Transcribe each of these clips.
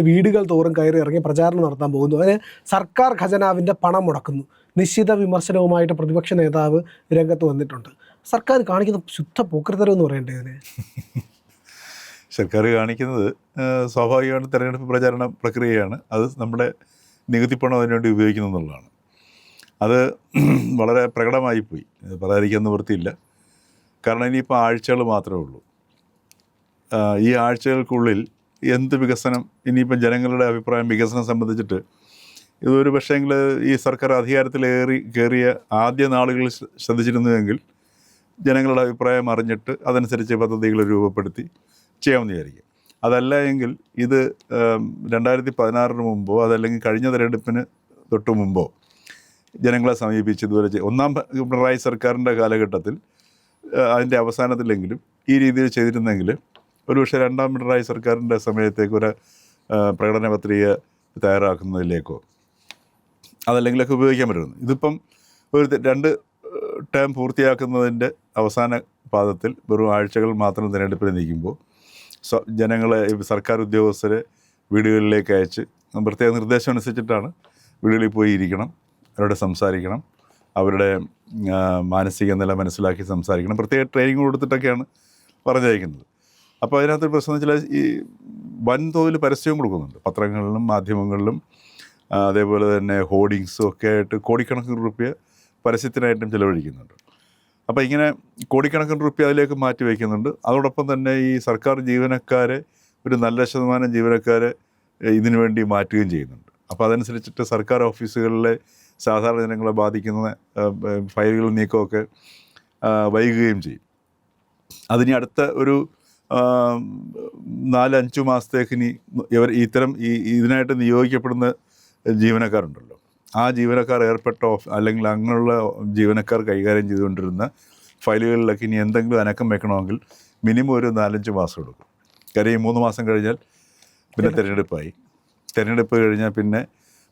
വീടുകൾ തോറും കയറി ഇറങ്ങി പ്രചാരണം നടത്താൻ പോകുന്നു. അതിന് സർക്കാർ ഖജനാവിന്റെ പണം മുടക്കുന്നു. നിശ്ചിത വിമർശനവുമായിട്ട് പ്രതിപക്ഷ നേതാവ് രംഗത്ത് വന്നിട്ടുണ്ട്. സർക്കാർ കാണിക്കുന്ന ശുദ്ധ പൂക്കൃതരം എന്ന് പറയേണ്ടത് സർക്കാർ കാണിക്കുന്നത് സ്വാഭാവികമാണ് തെരഞ്ഞെടുപ്പ് പ്രചാരണ പ്രക്രിയയാണ്. അത് നമ്മുടെ നികുതി പണം അതിനുവേണ്ടി ഉപയോഗിക്കുന്നു എന്നുള്ളതാണ്. അത് വളരെ പ്രകടമായിപ്പോയി. പറയാതിരിക്കാൻ നിവൃത്തിയില്ല കാരണം ഇനിയിപ്പോൾ ആഴ്ചകൾ മാത്രമേ ഉള്ളൂ. ഈ ആഴ്ചകൾക്കുള്ളിൽ എന്ത് വികസനം? ഇനിയിപ്പം ജനങ്ങളുടെ അഭിപ്രായം വികസനം സംബന്ധിച്ചിട്ട് ഇതൊരു പക്ഷേങ്കിൽ ഈ സർക്കാർ അധികാരത്തിലേറി കയറിയ ആദ്യ നാളുകളിൽ ശ്രദ്ധിച്ചിരുന്നുവെങ്കിൽ ജനങ്ങളുടെ അഭിപ്രായം അറിഞ്ഞിട്ട് അതനുസരിച്ച് പദ്ധതികൾ രൂപപ്പെടുത്തി ചെയ്യാമെന്ന് വിചാരിക്കും. അതല്ല എങ്കിൽ ഇത് രണ്ടായിരത്തി പതിനാറിന് മുമ്പോ അതല്ലെങ്കിൽ കഴിഞ്ഞ തെരഞ്ഞെടുപ്പിന് തൊട്ട് മുമ്പോ ജനങ്ങളെ സമീപിച്ച് ഇതുവരെ ഒന്നാം പിണറായി സർക്കാരിന്റെ കാലഘട്ടത്തിൽ അതിന്റെ അവസാനത്തിലെങ്കിലും ഈ രീതിയിൽ ചെയ്തിരുന്നെങ്കിൽ ഒരുപക്ഷെ രണ്ടാം പിണറായി സർക്കാരിന്റെ സമയത്തേക്ക് ഒരു പ്രകടന പത്രിക തയ്യാറാക്കുന്നതിലേക്കോ അതല്ലെങ്കിലൊക്കെ ഉപയോഗിക്കാൻ പറ്റുന്നു. ഇതിപ്പം ഒരു രണ്ട് ടേം പൂർത്തിയാക്കുന്നതിന്റെ അവസാന പാദത്തിൽ വെറും ആഴ്ചകൾ മാത്രം തിരഞ്ഞെടുപ്പിൽ നിൽക്കുമ്പോൾ സ്വ- ജനങ്ങളെ സർക്കാർ ഉദ്യോഗസ്ഥരെ വീടുകളിലേക്ക് അയച്ച് പ്രത്യേക നിർദ്ദേശം അനുസരിച്ചിട്ടാണ് വീടുകളിൽ പോയി ഇരിക്കണം അവരോട് സംസാരിക്കണം അവരുടെ മാനസിക നില മനസ്സിലാക്കി സംസാരിക്കണം പ്രത്യേക ട്രെയിനിങ് കൊടുത്തിട്ടൊക്കെയാണ് പറഞ്ഞയക്കുന്നത്. അപ്പോൾ അതിനകത്ത് പ്രശ്നം വെച്ചാൽ ഈ വൻതോതിൽ പരസ്യവും കൊടുക്കുന്നുണ്ട്. പത്രങ്ങളിലും മാധ്യമങ്ങളിലും അതേപോലെ തന്നെ ഹോർഡിങ്സും ഒക്കെ ആയിട്ട് കോടിക്കണക്കിന് റുപ്യ പരസ്യത്തിനായിട്ടും ചിലവഴിക്കുന്നുണ്ട്. അപ്പോൾ ഇങ്ങനെ കോടിക്കണക്കിന് റുപ്യ അതിലേക്ക് മാറ്റി വയ്ക്കുന്നുണ്ട്. അതോടൊപ്പം തന്നെ ഈ സർക്കാർ ജീവനക്കാരെ ഒരു നല്ല ശതമാനം ജീവനക്കാരെ ഇതിനു വേണ്ടി മാറ്റുകയും ചെയ്യുന്നുണ്ട്. അപ്പോൾ അതനുസരിച്ചിട്ട് സർക്കാർ ഓഫീസുകളിലെ സാധാരണ ജനങ്ങളെ ബാധിക്കുന്ന ഫയലുകൾ നീക്കമൊക്കെ വൈകുകയും ചെയ്യും. അതിനി അടുത്ത ഒരു നാലഞ്ച് മാസത്തേക്ക് ഇനി ഇവർ ഇത്തരം ഈ ഇതിനായിട്ട് നിയോഗിക്കപ്പെടുന്ന ജീവനക്കാരുണ്ടല്ലോ. ആ ജീവനക്കാർ ഏർപ്പെട്ട ഓഫ് അല്ലെങ്കിൽ അങ്ങനെയുള്ള ജീവനക്കാർ കൈകാര്യം ചെയ്തുകൊണ്ടിരുന്ന ഫയലുകളിലൊക്കെ ഇനി എന്തെങ്കിലും അനക്കം വെക്കണമെങ്കിൽ മിനിമം ഒരു നാലഞ്ച് മാസം എടുക്കും. കാര്യം ഈ മൂന്ന് മാസം കഴിഞ്ഞാൽ പിന്നെ തിരഞ്ഞെടുപ്പായി. തിരഞ്ഞെടുപ്പ് കഴിഞ്ഞാൽ പിന്നെ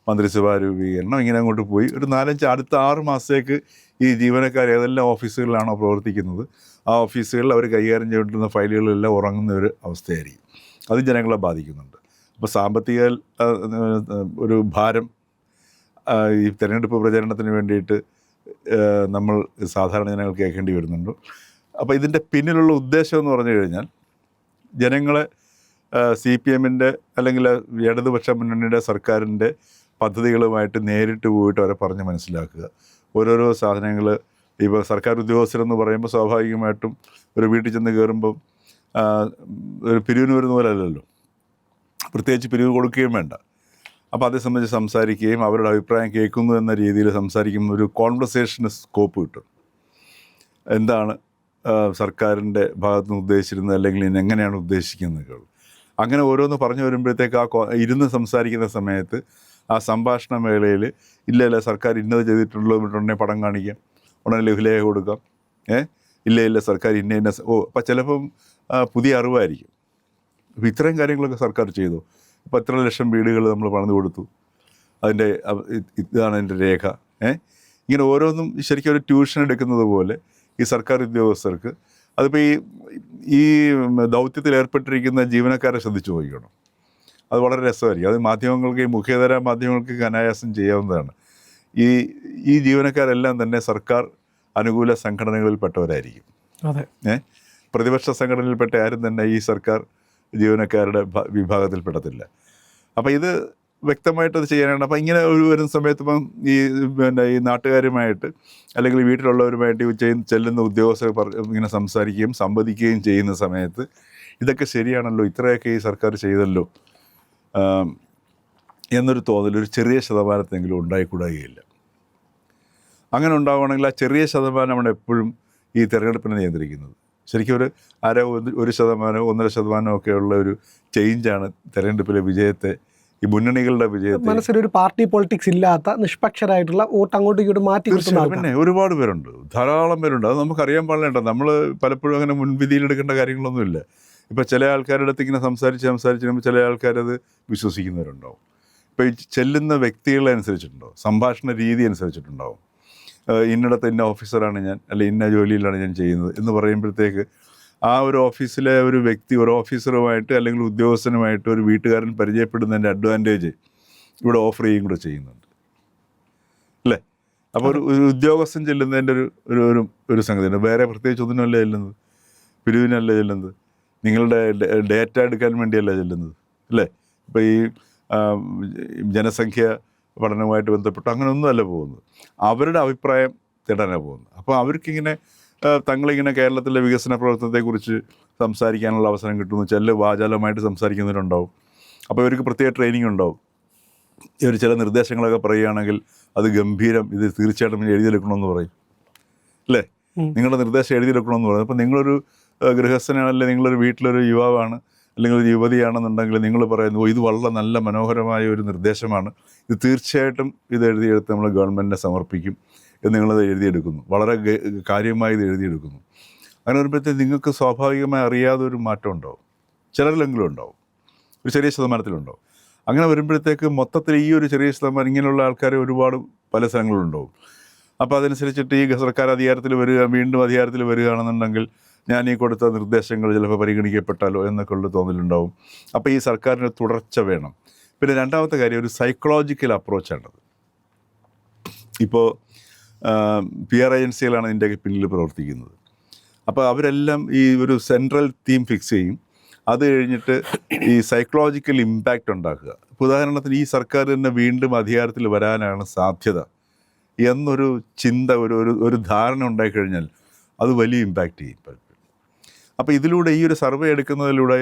മന്ത്രിസഭാ രൂപീകരണം. ഇങ്ങനെ അങ്ങോട്ട് പോയി. ഒരു നാലഞ്ച് അടുത്ത ആറ് മാസത്തേക്ക് ഈ ജീവനക്കാർ ഏതെല്ലാം ഓഫീസുകളിലാണോ പ്രവർത്തിക്കുന്നത് ആ ഓഫീസുകളിൽ അവർ കൈകാര്യം ചെയ്യുന്ന ഫയലുകളെല്ലാം ഉറങ്ങുന്ന ഒരു അവസ്ഥയായിരിക്കും. അത് ജനങ്ങളെ ബാധിക്കുന്നുണ്ട്. അപ്പോൾ സാമ്പത്തിക ഒരു ഭാരം ഈ തെരഞ്ഞെടുപ്പ് പ്രചരണത്തിന് വേണ്ടിയിട്ട് നമ്മൾ സാധാരണ ജനങ്ങൾ കേൾക്കേണ്ടി വരുന്നുണ്ട്. അപ്പോൾ ഇതിന്റെ പിന്നിലുള്ള ഉദ്ദേശം എന്ന് പറഞ്ഞു കഴിഞ്ഞാൽ ജനങ്ങളെ സി പി എമ്മിന്റെ അല്ലെങ്കിൽ ഇടതുപക്ഷ മുന്നണിയുടെ സർക്കാരിന്റെ പദ്ധതികളുമായിട്ട് നേരിട്ട് പോയിട്ട് അവരെ പറഞ്ഞ് മനസ്സിലാക്കുക. ഓരോരോ സാധനങ്ങൾ ഇപ്പോൾ സർക്കാർ ഉദ്യോഗസ്ഥരെന്ന് പറയുമ്പോൾ സ്വാഭാവികമായിട്ടും ഒരു വീട്ടിൽ ചെന്ന് കയറുമ്പം ഒരു പിരിവിന് വരുന്ന പോലെ അല്ലല്ലോ. പ്രത്യേകിച്ച് പിരിവ് കൊടുക്കുകയും വേണ്ട. അപ്പോൾ അതേ സംബന്ധിച്ച് സംസാരിക്കുകയും അവരുടെ അഭിപ്രായം കേൾക്കുന്നു എന്ന രീതിയിൽ സംസാരിക്കുന്ന ഒരു കോൺവെർസേഷന് സ്കോപ്പ് കിട്ടും. എന്താണ് സർക്കാരിന്റെ ഭാഗത്ത് നിന്ന് ഉദ്ദേശിച്ചിരുന്നത് അല്ലെങ്കിൽ ഇനി എങ്ങനെയാണ് ഉദ്ദേശിക്കുന്നത് അങ്ങനെ ഓരോന്ന് പറഞ്ഞു വരുമ്പോഴത്തേക്ക് ആ ഇരുന്ന് സംസാരിക്കുന്ന സമയത്ത് ആ സംഭാഷണ വേളയിൽ ഇല്ല ഇല്ല സർക്കാർ ഇന്നത് ചെയ്തിട്ടുള്ളൂ ഉടനെ പടം കാണിക്കാം. ഉടനെ ലഘുലേഖ കൊടുക്കാം. ഏ? ഇല്ല ഇല്ല സർക്കാർ ഇന്ന ഇന്ന ഓ അപ്പം ചിലപ്പം പുതിയ അറിവായിരിക്കും. അപ്പം ഇത്രയും കാര്യങ്ങളൊക്കെ സർക്കാർ ചെയ്തു. ഇപ്പം എത്ര ലക്ഷം വീടുകൾ നമ്മൾ പണിത് കൊടുത്തു. അതിന്റെ ഇതാണ് അതിന്റെ രേഖ. ഏ? ഇങ്ങനെ ഓരോന്നും ശരിക്കും ഒരു ട്യൂഷൻ എടുക്കുന്നത് പോലെ ഈ സർക്കാർ ഉദ്യോഗസ്ഥർക്ക്. അതിപ്പോൾ ഈ ഈ ദൗത്യത്തിൽ ഏർപ്പെട്ടിരിക്കുന്ന ജീവനക്കാരെ ശ്രദ്ധിച്ചു നോക്കണം അത് വളരെ രസമായിരിക്കും. അത് മാധ്യമങ്ങൾക്ക് ഈ മുഖ്യധാര മാധ്യമങ്ങൾക്ക് അനായാസം ചെയ്യാവുന്നതാണ്. ഈ ഈ ജീവനക്കാരെല്ലാം തന്നെ സർക്കാർ അനുകൂല സംഘടനകളിൽപ്പെട്ടവരായിരിക്കും. അതെ. ഏ? പ്രതിപക്ഷ സംഘടനയിൽപ്പെട്ട ആരും തന്നെ ഈ സർക്കാർ ജീവനക്കാരുടെ വിഭാഗത്തിൽപ്പെടത്തില്ല. അപ്പോൾ ഇത് വ്യക്തമായിട്ട് അത് ചെയ്യാനാണ്. അപ്പം ഇങ്ങനെ ഒരു വരുന്ന സമയത്ത് ഇപ്പം ഈ പിന്നെ ഈ നാട്ടുകാരുമായിട്ട് അല്ലെങ്കിൽ വീട്ടിലുള്ളവരുമായിട്ട് ഈ ചെയ്യുന്ന ചെല്ലുന്ന ഉദ്യോഗസ്ഥർ പറ ഇങ്ങനെ സംസാരിക്കുകയും സംവദിക്കുകയും ചെയ്യുന്ന സമയത്ത് ഇതൊക്കെ ശരിയാണല്ലോ. ഇത്രയൊക്കെ ഈ സർക്കാർ ചെയ്തല്ലോ. എന്നൊരു തോന്നൽ ഒരു ചെറിയ ശതമാനത്തെങ്കിലും ഉണ്ടായിക്കൂടുകയില്ല അങ്ങനെ ഉണ്ടാവുകയാണെങ്കിൽ ആ ചെറിയ ശതമാനമാണ് എപ്പോഴും ഈ തിരഞ്ഞെടുപ്പിനെ നിയന്ത്രിക്കുന്നത്. ശരിക്കും ഒരു അര ഒരു- ശതമാനമോ ശതമാനം ഒന്നര ശതമാനമോ ഒക്കെയുള്ള ഒരു ചേഞ്ചാണ് തിരഞ്ഞെടുപ്പിലെ വിജയത്തെ ഈ മുന്നണികളുടെ വിജയത്തെ. മനസ്സിലൊരു പാർട്ടി പൊളിറ്റിക്സ് ഇല്ലാത്ത നിഷ്പക്ഷരായിട്ടുള്ള വോട്ട് അങ്ങോട്ടും ഇങ്ങോട്ടും മാറ്റി പിന്നെ ഒരുപാട് പേരുണ്ട്. ധാരാളം പേരുണ്ട്. അത് നമുക്കറിയാൻ പാടില്ല നമ്മൾ പലപ്പോഴും അങ്ങനെ മുൻവിധിയിലെടുക്കേണ്ട കാര്യങ്ങളൊന്നുമില്ല. ഇപ്പം ചില ആൾക്കാരുടെ അടുത്ത് ഇങ്ങനെ സംസാരിച്ച് സംസാരിച്ച് കഴിയുമ്പോൾ ചില ആൾക്കാരത് വിശ്വസിക്കുന്നവരുണ്ടാവും. ഇപ്പോൾ ഈ ചെല്ലുന്ന വ്യക്തികളെ അനുസരിച്ചിട്ടുണ്ടാവും സംഭാഷണ രീതി അനുസരിച്ചിട്ടുണ്ടാവും. ഇന്നടത്ത് ഇന്ന ഓഫീസറാണ് ഞാൻ അല്ലെ ഇന്ന ജോലിയിലാണ് ഞാൻ ചെയ്യുന്നത് എന്ന് പറയുമ്പോഴത്തേക്ക് ആ ഒരു ഓഫീസിലെ ഒരു വ്യക്തി ഒരു ഓഫീസറുമായിട്ട് അല്ലെങ്കിൽ ഉദ്യോഗസ്ഥനുമായിട്ട് ഒരു വീട്ടുകാരൻ പരിചയപ്പെടുന്നതിന്റെ അഡ്വാന്റേജ് ഇവിടെ ഓഫർ ചെയ്യും കൂടെ ചെയ്യുന്നുണ്ട്. അല്ലേ? അപ്പോൾ ഒരു ഒരു ഉദ്യോഗസ്ഥൻ ചെല്ലുന്നതിന്റെ ഒരു ഒരു ഒരു സംഗതിയുണ്ട്. വേറെ പ്രത്യേകിച്ച് ഒന്നിനല്ലേ ചെല്ലുന്നത്. പിരിവിനല്ലേ ചെല്ലുന്നത്. നിങ്ങളുടെ ഡേറ്റ എടുക്കാൻ വേണ്ടിയല്ല ചെല്ലുന്നത്? അല്ലേ? ഇപ്പോൾ ഈ ജനസംഖ്യ പഠനവുമായിട്ട് ബന്ധപ്പെട്ട് അങ്ങനെയൊന്നുമല്ല പോകുന്നത്. അവരുടെ അഭിപ്രായം തേടാനാണ് പോകുന്നത്. അപ്പോൾ അവർക്കിങ്ങനെ തങ്ങളിങ്ങനെ കേരളത്തിലെ വികസന പ്രവർത്തനത്തെക്കുറിച്ച് സംസാരിക്കാനുള്ള അവസരം കിട്ടുന്നു. ചില വാചാലമായിട്ട് സംസാരിക്കുന്നവരുണ്ടാവും. അപ്പോൾ ഇവർക്ക് പ്രത്യേക ട്രെയിനിങ് ഉണ്ടാവും. ഇവർ ചില നിർദ്ദേശങ്ങളൊക്കെ പറയുകയാണെങ്കിൽ അത് ഗംഭീരം ഇത് തീർച്ചയായിട്ടും എഴുതിയെടുക്കണമെന്ന് പറയും. അല്ലേ? നിങ്ങളുടെ നിർദ്ദേശം എഴുതിയെടുക്കണമെന്ന് പറയും. അപ്പോൾ നിങ്ങളൊരു ഏഹ്, ഗൃഹസ്ഥനാണ് അല്ലെങ്കിൽ നിങ്ങളൊരു വീട്ടിലൊരു യുവാവാണ് അല്ലെങ്കിൽ ഒരു യുവതിയാണെന്നുണ്ടെങ്കിൽ നിങ്ങൾ പറയുന്നു "ഓ, ഇത് വളരെ നല്ല മനോഹരമായ ഒരു നിർദ്ദേശമാണ്. ഇത് തീർച്ചയായിട്ടും ഇത് എഴുതിയെടുത്ത് നമ്മൾ ഗവൺമെന്റിനെ സമർപ്പിക്കും എന്ന് നിങ്ങളത് എഴുതിയെടുക്കുന്നു. വളരെ കാര്യമായി ഇത് എഴുതിയെടുക്കുന്നു. അങ്ങനെ വരുമ്പോഴത്തേക്ക് നിങ്ങൾക്ക് സ്വാഭാവികമായി അറിയാതെ ഒരു മാറ്റം ഉണ്ടാവും ചിലരിലെങ്കിലും ഉണ്ടാവും ഒരു ചെറിയ ശതമാനത്തിലുണ്ടാവും അങ്ങനെ വരുമ്പോഴത്തേക്ക് മൊത്തത്തിൽ ഈ ഒരു ചെറിയ ശതമാനം ഇങ്ങനെയുള്ള ആൾക്കാർ ഒരുപാട് പല സ്ഥലങ്ങളിലുണ്ടാവും. അപ്പോൾ അതനുസരിച്ചിട്ട് ഈ സർക്കാർ അധികാരത്തിൽ വരിക വീണ്ടും അധികാരത്തിൽ വരികയാണെന്നുണ്ടെങ്കിൽ ഞാൻ ഈ കൊടുത്ത നിർദ്ദേശങ്ങൾ ചിലപ്പോൾ പരിഗണിക്കപ്പെട്ടാലോ എന്നൊക്കെ ഉള്ള തോന്നലുണ്ടാവും. അപ്പോൾ ഈ സർക്കാരിന് തുടർച്ച വേണം. പിന്നെ രണ്ടാമത്തെ കാര്യം ഒരു സൈക്കോളജിക്കൽ അപ്രോച്ചാണത് ഇപ്പോൾ പി ആർ ഏജൻസികളാണ് ഇതിന്റെ പിന്നിൽ പ്രവർത്തിക്കുന്നത്. അപ്പോൾ അവരെല്ലാം ഈ ഒരു സെൻട്രൽ തീം ഫിക്സ് ചെയ്യും. അത് കഴിഞ്ഞിട്ട് ഈ സൈക്കോളജിക്കൽ ഇമ്പാക്റ്റ് ഉണ്ടാക്കുക. ഇപ്പോൾ ഉദാഹരണത്തിന് ഈ സർക്കാർ തന്നെ വീണ്ടും അധികാരത്തിൽ വരാനാണ് സാധ്യത എന്നൊരു ചിന്ത ഒരു ഒരു ധാരണ ഉണ്ടായിക്കഴിഞ്ഞാൽ അത് വലിയ ഇമ്പാക്റ്റ് ചെയ്യും. അപ്പോൾ ഇതിലൂടെ ഈ ഒരു സർവേ എടുക്കുന്നതിലൂടെ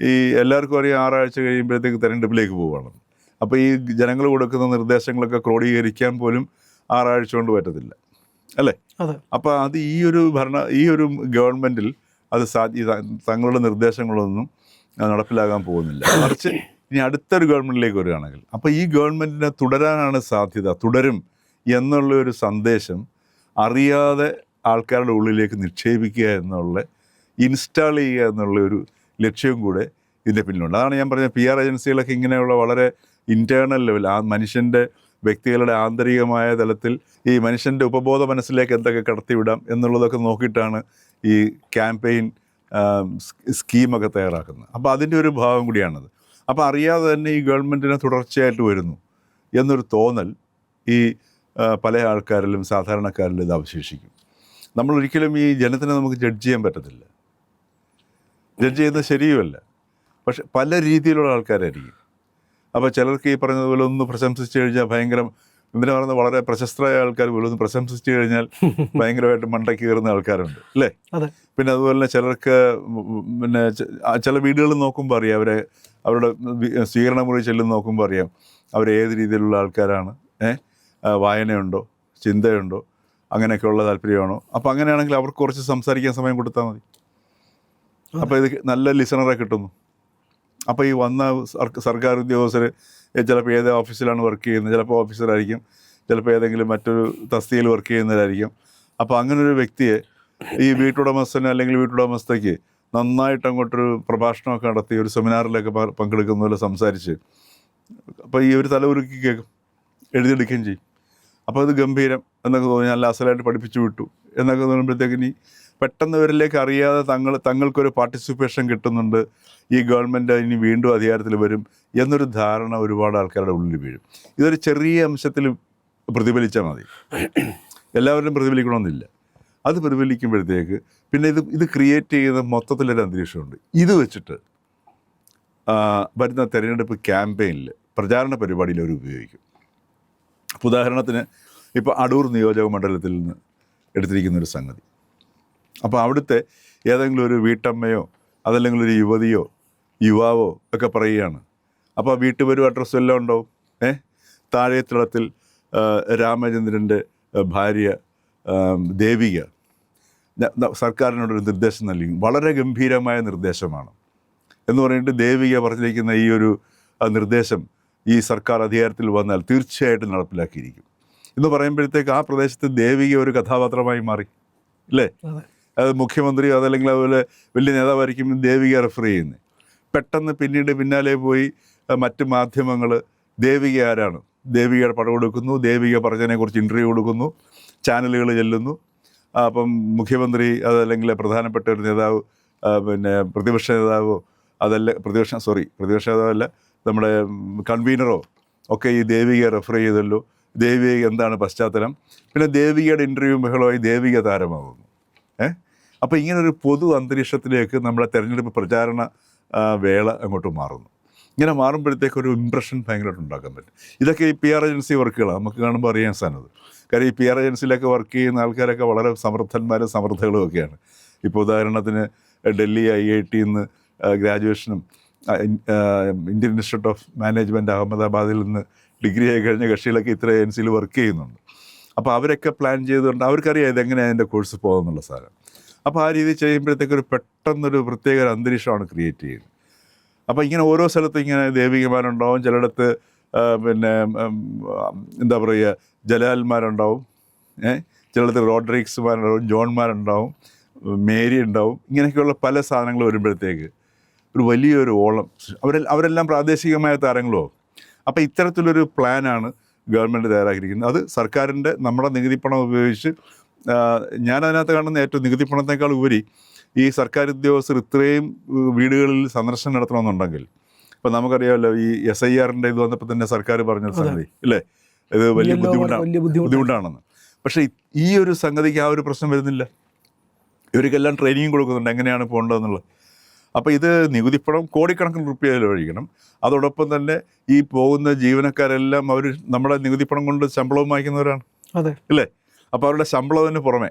ഈ എല്ലാവർക്കും അറിയാം ആറാഴ്ച കഴിയുമ്പോഴത്തേക്ക് തെരഞ്ഞെടുപ്പിലേക്ക് പോവുകയാണ് അപ്പോൾ ഈ ജനങ്ങൾ കൊടുക്കുന്ന നിർദ്ദേശങ്ങളൊക്കെ ക്രോഡീകരിക്കാൻ പോലും ആറാഴ്ച കൊണ്ട് പറ്റത്തില്ല. അല്ലേ? അതെ. അപ്പോൾ അത് ഈ ഒരു ഭരണ ഈ ഒരു ഗവൺമെന്റിൽ അത് സാധ്യ തങ്ങളുടെ നിർദ്ദേശങ്ങളൊന്നും നടപ്പിലാകാൻ പോകുന്നില്ല. മറിച്ച് ഇനി അടുത്തൊരു ഗവൺമെന്റിലേക്ക് വരികയാണെങ്കിൽ അപ്പോൾ ഈ ഗവൺമെന്റിനെ തുടരാനാണ് സാധ്യത തുടരും എന്നുള്ള ഒരു സന്ദേശം അറിയാതെ ആൾക്കാരുടെ ഉള്ളിലേക്ക് നിക്ഷേപിക്കുക എന്നുള്ള ഇൻസ്റ്റാൾ ചെയ്യുക എന്നുള്ള ഒരു ലക്ഷ്യവും കൂടെ ഇതിന്റെ പിന്നിലുണ്ട്. അതാണ് ഞാൻ പറഞ്ഞത് പി ആർ ഏജൻസികളൊക്കെ ഇങ്ങനെയുള്ള വളരെ ഇന്റേർണൽ ലെവൽ ആ മനുഷ്യന്റെ വ്യക്തികളുടെ ആന്തരികമായ തലത്തിൽ ഈ മനുഷ്യന്റെ ഉപബോധ മനസ്സിലേക്ക് എന്തൊക്കെ കടത്തിവിടാം എന്നുള്ളതൊക്കെ നോക്കിയിട്ടാണ് ഈ ക്യാമ്പയിൻ സ്കീമൊക്കെ തയ്യാറാക്കുന്നത്. അപ്പോൾ അതിന്റെ ഒരു ഭാഗം കൂടിയാണത്. അപ്പോൾ അറിയാതെ തന്നെ ഈ ഗവൺമെന്റിനെ തുടർച്ചയായിട്ട് വരുന്നു എന്നൊരു തോന്നൽ ഈ പല ആൾക്കാരിലും സാധാരണക്കാരിലും ഇത് അവശേഷിക്കും. നമ്മൾ ഒരിക്കലും ഈ ജനത്തിനെ നമുക്ക് ജഡ്ജ് ചെയ്യാൻ പറ്റത്തില്ല. ജഡ്ജ് ചെയ്യുന്നത് ശരിയുമല്ല. പക്ഷെ പല രീതിയിലുള്ള ആൾക്കാരായിരിക്കും. അപ്പോൾ ചിലർക്ക് ഈ പറഞ്ഞതുപോലെ ഒന്ന് പ്രശംസിച്ച് കഴിഞ്ഞാൽ ഭയങ്കര എന്തിനാ പറയുന്നത്? വളരെ പ്രശസ്തരായ ആൾക്കാർ പോലും ഒന്ന് പ്രശംസിച്ച് കഴിഞ്ഞാൽ ഭയങ്കരമായിട്ട് മണ്ടയ്ക്ക് കയറുന്ന ആൾക്കാരുണ്ട് അല്ലേ? അതെ. പിന്നെ അതുപോലെ തന്നെ ചിലർക്ക് പിന്നെ ചില വീടുകൾ നോക്കുമ്പോൾ അറിയാം അവരെ അവരുടെ സ്വീകരണ മുറി ചെല്ലുന്ന നോക്കുമ്പോൾ അറിയാം അവർ ഏത് രീതിയിലുള്ള ആൾക്കാരാണ് ഏ? ആ, വായനയുണ്ടോ ചിന്തയുണ്ടോ അങ്ങനെയൊക്കെയുള്ള താല്പര്യമാണോ? അപ്പോൾ അങ്ങനെയാണെങ്കിൽ അവർക്ക് കുറച്ച് സംസാരിക്കാൻ സമയം കൊടുത്താൽ മതി. അപ്പോൾ ഇത് നല്ല ലിസണറെ കിട്ടുന്നു. അപ്പോൾ ഈ വന്ന സർക്കാർ ഉദ്യോഗസ്ഥർ ചിലപ്പോൾ ഏത് ഓഫീസിലാണ് വർക്ക് ചെയ്യുന്നത്? ചിലപ്പോൾ ഓഫീസറായിരിക്കും ചിലപ്പോൾ ഏതെങ്കിലും മറ്റൊരു തസ്തികയിൽ വർക്ക് ചെയ്യുന്നവരായിരിക്കും അപ്പോൾ ഒരു വ്യക്തിയെ ഈ വീട്ടുടമസ്ഥന് അല്ലെങ്കിൽ വീട്ടുടമസ്ഥയ്ക്ക് നന്നായിട്ട് അങ്ങോട്ടൊരു പ്രഭാഷണമൊക്കെ നടത്തി ഒരു സെമിനാറിലൊക്കെ പങ്കെടുക്കുന്ന പോലെ സംസാരിച്ച് അപ്പോൾ ഈ ഒരു തലമുറുക്കി കേൾക്കും. എഴുതിയെടുക്കുകയും ചെയ്യും. അപ്പോൾ അത് ഗംഭീരം എന്നൊക്കെ തോന്നി നല്ല അസലായിട്ട് പഠിപ്പിച്ചു വിട്ടു. എന്നൊക്കെ തോന്നുമ്പോഴത്തേക്ക് ഇനി പെട്ടെന്ന് ഇവരിലേക്ക് അറിയാതെ തങ്ങൾ തങ്ങൾക്കൊരു പാർട്ടിസിപ്പേഷൻ കിട്ടുന്നുണ്ട്. ഈ ഗവൺമെന്റ് ഇനി വീണ്ടും അധികാരത്തിൽ വരും എന്നൊരു ധാരണ ഒരുപാട് ആൾക്കാരുടെ ഉള്ളിൽ വീഴും. ഇതൊരു ചെറിയ അംശത്തിൽ പ്രതിഫലിച്ചാൽ മതി. എല്ലാവരും പ്രതിഫലിക്കണമെന്നില്ല. അത് പ്രതിഫലിക്കുമ്പോഴത്തേക്ക് പിന്നെ ഇത് ഇത് ക്രിയേറ്റ് ചെയ്യുന്ന മൊത്തത്തിലൊരു അന്തരീക്ഷമുണ്ട്. ഇത് വെച്ചിട്ട് വരുന്ന തെരഞ്ഞെടുപ്പ് ക്യാമ്പയിനിൽ പ്രചാരണ പരിപാടിയിൽ അവർ ഉപയോഗിക്കും. ഉദാഹരണത്തിന് ഇപ്പോൾ അടൂർ നിയോജക മണ്ഡലത്തിൽ നിന്ന് എടുത്തിരിക്കുന്ന ഒരു സംഗതി. അപ്പോൾ അവിടുത്തെ ഏതെങ്കിലും ഒരു വീട്ടമ്മയോ അതല്ലെങ്കിൽ ഒരു യുവതിയോ യുവാവോ ഒക്കെ പറയുകയാണ്. അപ്പോൾ വീട്ടുപേരും അഡ്രസ്സും എല്ലാം ഉണ്ടാവും ഏ? താഴെത്തളത്തിൽ രാമചന്ദ്രന്റെ ഭാര്യ ദേവിക. സർക്കാരിനോടൊരു നിർദ്ദേശം നൽകി. വളരെ ഗംഭീരമായ നിർദ്ദേശമാണ്. എന്ന് പറഞ്ഞിട്ട് ദേവിക പറഞ്ഞിരിക്കുന്ന ഈ ഒരു നിർദ്ദേശം ഈ സർക്കാർ അധികാരത്തിൽ വന്നാൽ തീർച്ചയായിട്ടും നടപ്പിലാക്കിയിരിക്കും. എന്ന് പറയുമ്പോഴത്തേക്ക് ആ പ്രദേശത്ത് ദേവിക ഒരു കഥാപാത്രമായി മാറി. അല്ലേ? അതെ മുഖ്യമന്ത്രിയോ അതല്ലെങ്കിൽ അതുപോലെ വലിയ നേതാവായിരിക്കും ദേവിക റെഫർ ചെയ്യുന്നത് പെട്ടെന്ന് പിന്നീട് പിന്നാലെ പോയി മറ്റ് മാധ്യമങ്ങൾ ദേവിക ആരാണ്? ദേവികയുടെ പടം കൊടുക്കുന്നു ദേവിക പറഞ്ഞതിനെക്കുറിച്ച് ഇന്റർവ്യൂ കൊടുക്കുന്നു ചാനലുകൾ ചെല്ലുന്നു. അപ്പം മുഖ്യമന്ത്രി അതല്ലെങ്കിൽ പ്രധാനപ്പെട്ട ഒരു നേതാവ് പിന്നെ പ്രതിപക്ഷ നേതാവോ അതല്ല പ്രതിപക്ഷ സോറി പ്രതിപക്ഷ നേതാവല്ല നമ്മുടെ കൺവീനറോ ഒക്കെ ഈ ദേവികയെ റെഫർ ചെയ്തല്ലോ. ദേവിക എന്താണ് പശ്ചാത്തലം? പിന്നെ ദേവികയുടെ ഇന്റർവ്യൂ ബഹളമായി ദേവിക താരമാകുന്നു ഏഹ് അപ്പോൾ ഇങ്ങനൊരു പൊതു അന്തരീക്ഷത്തിലേക്ക് നമ്മളെ തെരഞ്ഞെടുപ്പ് പ്രചാരണ വേള അങ്ങോട്ട് മാറുന്നു. ഇങ്ങനെ മാറുമ്പോഴത്തേക്ക് ഒരു ഇമ്പ്രഷൻ ഭയങ്കരമായിട്ട് ഉണ്ടാക്കാൻ പറ്റും. ഇതൊക്കെ ഈ പി ആർ ഏജൻസി വർക്കുകളാണ് നമുക്ക് കാണുമ്പോൾ അറിയാൻ സാധനത് കാര്യം ഈ പി ആർ ഏജൻസിയിലൊക്കെ വർക്ക് ചെയ്യുന്ന ആൾക്കാരൊക്കെ വളരെ സമർത്ഥന്മാരും സമർത്ഥകളും ഒക്കെയാണ്. ഇപ്പോൾ ഉദാഹരണത്തിന് ഡൽഹി ഐ ഐ ടിയിൽ നിന്ന് ഗ്രാജുവേഷനും ഇന്ത്യൻ ഇൻസ്റ്റിറ്റ്യൂട്ട് ഓഫ് മാനേജ്മെന്റ് അഹമ്മദാബാദിൽ നിന്ന് ഡിഗ്രി ആയി കഴിഞ്ഞ കക്ഷികളൊക്കെ ഇത്ര ഏജൻസിയിൽ വർക്ക് ചെയ്യുന്നുണ്ട്. അപ്പോൾ അവരൊക്കെ പ്ലാൻ ചെയ്തുകൊണ്ട് അവർക്കറിയാം ഇതെങ്ങനെയാണ് അതിന്റെ കോഴ്സ് പോകുന്നുള്ള സാധനം. അപ്പോൾ ആ രീതി ചെയ്യുമ്പോഴത്തേക്ക് ഒരു പെട്ടെന്നൊരു പ്രത്യേക ഒരു അന്തരീക്ഷമാണ് ക്രിയേറ്റ് ചെയ്യുന്നത്. അപ്പോൾ ഇങ്ങനെ ഓരോ സ്ഥലത്തും ഇങ്ങനെ ദേവികമാരുണ്ടാവും ചിലയിടത്ത് പിന്നെ എന്താ പറയുക ജലാൽമാരുണ്ടാവും ഏ? ചിലയിടത്ത് റോഡ്രിക്സ്മാരുണ്ടാവും ജോൺമാരുണ്ടാവും മേരി ഉണ്ടാവും ഇങ്ങനെയൊക്കെയുള്ള പല സാധനങ്ങൾ വരുമ്പോഴത്തേക്ക് ഒരു വലിയൊരു ഓളം. അവരെ അവരെല്ലാം പ്രാദേശികമായ താരങ്ങളോ? അപ്പോൾ ഇത്തരത്തിലൊരു പ്ലാനാണ് ഗവൺമെന്റ് തയ്യാറാക്കിയിരിക്കുന്നത് അത് സർക്കാരിന്റെ നമ്മുടെ നികുതി പണം ഉപയോഗിച്ച് ഞാനതിനകത്ത് കാണുന്ന ഏറ്റവും നികുതി പണത്തേക്കാൾ ഉപരി ഈ സർക്കാർ ഉദ്യോഗസ്ഥർ ഇത്രയും വീടുകളിൽ സന്ദർശനം നടത്തണമെന്നുണ്ടെങ്കിൽ ഇപ്പം നമുക്കറിയാമല്ലോ ഈ എസ് ഐ ആറിന്റെ ഇത് വന്നപ്പോൾ തന്നെ സർക്കാർ പറഞ്ഞ സംഗതി അല്ലേ? ഇത് വലിയ ബുദ്ധിമുട്ടാണ് ബുദ്ധിമുട്ടാണെന്ന്. പക്ഷേ ഈ- ഈ ഒരു സംഗതിക്ക് ആ ഒരു പ്രശ്നം വരുന്നില്ല. ഇവർക്കെല്ലാം ട്രെയിനിങ് കൊടുക്കുന്നുണ്ട്. എങ്ങനെയാണ് പോകേണ്ടതെന്നുള്ളത്. അപ്പോൾ ഇത് നികുതിപ്പണം കോടിക്കണക്കിന് റുപ്യ ചെലവഴിക്കണം അതോടൊപ്പം തന്നെ ഈ പോകുന്ന ജീവനക്കാരെല്ലാം അവർ നമ്മുടെ നികുതിപ്പണം കൊണ്ട് ശമ്പളവും വാങ്ങിക്കുന്നവരാണ്. അതെ. ഇല്ലേ? അപ്പോൾ അവരുടെ ശമ്പളത്തിന് പുറമെ.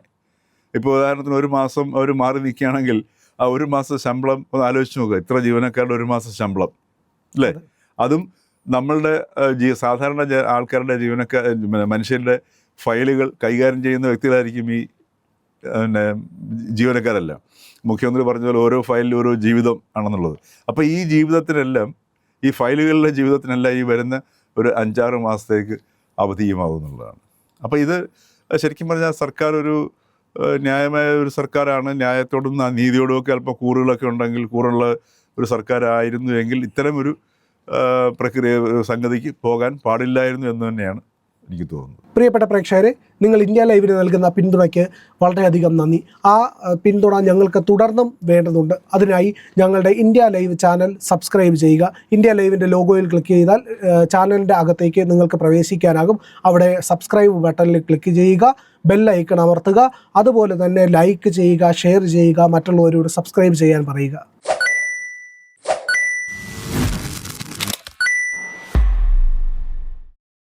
ഇപ്പോൾ ഉദാഹരണത്തിന് ഒരു മാസം അവർ മാറി നിൽക്കുകയാണെങ്കിൽ ആ ഒരു മാസം ശമ്പളം ഒന്ന് ആലോചിച്ച് നോക്കുക ഇത്ര ജീവനക്കാരുടെ ഒരു മാസം ശമ്പളം. അല്ലേ അതും. നമ്മളുടെ ജീ സാധാരണ ആൾക്കാരുടെ ജീവനക്കാർ മനുഷ്യരുടെ ഫയലുകൾ കൈകാര്യം ചെയ്യുന്ന വ്യക്തികളായിരിക്കും ഈ പിന്നെ ജീവനക്കാരല്ല. മുഖ്യമന്ത്രി പറഞ്ഞ പോലെ ഓരോ ഫയലിലും ഓരോ ജീവിതം ആണെന്നുള്ളത്. അപ്പോൾ ഈ ജീവിതത്തിനെല്ലാം ഈ ഫയലുകളിലെ ജീവിതത്തിനെല്ലാം ഈ വരുന്ന ഒരു അഞ്ചാറ് മാസത്തേക്ക് അവധിയുമാകുന്നുള്ളതാണ്. അപ്പോൾ ഇത് ശരിക്കും പറഞ്ഞാൽ സർക്കാർ ഒരു ന്യായമായ ഒരു സർക്കാരാണ്. ന്യായത്തോടും നീതിയോടും ഒക്കെ അല്പം കൂറുകളൊക്കെ ഉണ്ടെങ്കിൽ കൂറുള്ള ഒരു സർക്കാരായിരുന്നു എങ്കിൽ ഇത്തരം ഒരു പ്രക്രിയ സംഗതിക്ക് പോകാൻ പാടില്ലായിരുന്നു എന്ന് തന്നെയാണ് എനിക്ക് തോന്നുന്നു. പ്രിയപ്പെട്ട പ്രേക്ഷകരെ നിങ്ങൾ ഇന്ത്യ ലൈവിന് നൽകുന്ന പിന്തുണയ്ക്ക് വളരെയധികം നന്ദി. ആ പിന്തുണ ഞങ്ങൾക്ക് തുടർന്നും വേണ്ടതുണ്ട്. അതിനായി ഞങ്ങളുടെ ഇന്ത്യ ലൈവ് ചാനൽ സബ്സ്ക്രൈബ് ചെയ്യുക. ഇന്ത്യ ലൈവിന്റെ ലോഗോയിൽ ക്ലിക്ക് ചെയ്താൽ ചാനലിന്റെ അകത്തേക്ക് നിങ്ങൾക്ക് പ്രവേശിക്കാനാകും. അവിടെ സബ്സ്ക്രൈബ് ബട്ടണിൽ ക്ലിക്ക് ചെയ്യുക ബെൽ ഐക്കൺ അമർത്തുക. അതുപോലെ തന്നെ ലൈക്ക് ചെയ്യുക ഷെയർ ചെയ്യുക മറ്റുള്ളവരോട് സബ്സ്ക്രൈബ് ചെയ്യാൻ പറയുക.